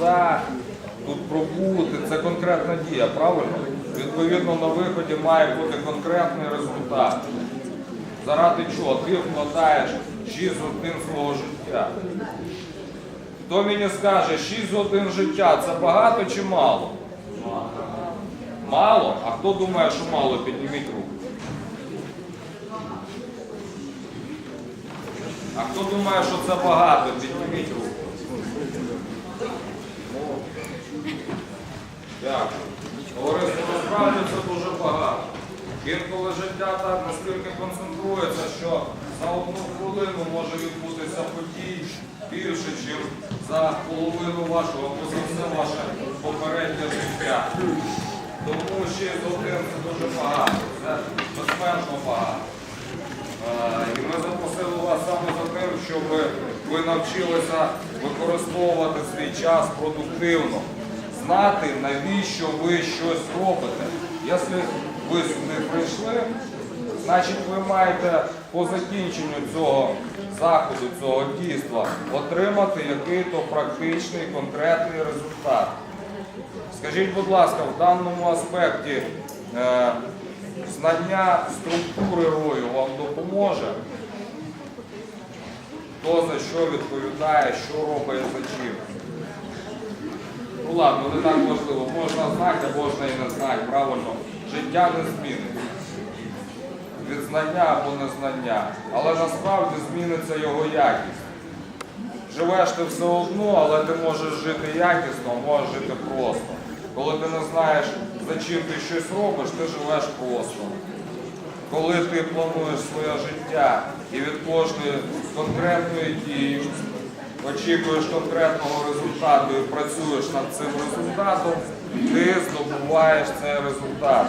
за, тут пробути, це конкретна дія, правильно? Відповідно, на виході має бути конкретний результат. Заради чого? Ти вкладаєш 6 годин свого життя. Хто мені скаже, 6 годин життя це багато чи мало? Мало? А хто думає, що мало, підніміть руку. А хто думає, що це багато, підніміть руку. Дякую. Товариство, насправді це дуже багато. Інколи життя так настільки концентрується, що за одну хвилину може відбутися подій більше, ніж за половину вашого, або за все ваше попереднє життя. Тому 6 годин це дуже багато, це безмежно багато. Е, І ми запросили вас саме за тим, щоб ви навчилися використовувати свій час продуктивно, знати, навіщо ви щось робите. Якщо ви сюди прийшли, значить ви маєте по закінченню цього заходу, цього дійства отримати який-то практичний конкретний результат. Скажіть, будь ласка, в даному аспекті е, знання структури рою вам допоможе? Хто за що відповідає, що робить за чим? Ну ладно, не так важливо. Можна знати, а можна і не знати, правильно. Життя не зміниться. Від знання або незнання. Але насправді зміниться його якість. Живеш ти все одно, але ти можеш жити якісно, а можеш жити просто. Коли ти не знаєш, за чим ти щось робиш, ти живеш просто. Коли ти плануєш своє життя і від кожної конкретної дії очікуєш конкретного результату і працюєш над цим результатом, ти здобуваєш цей результат.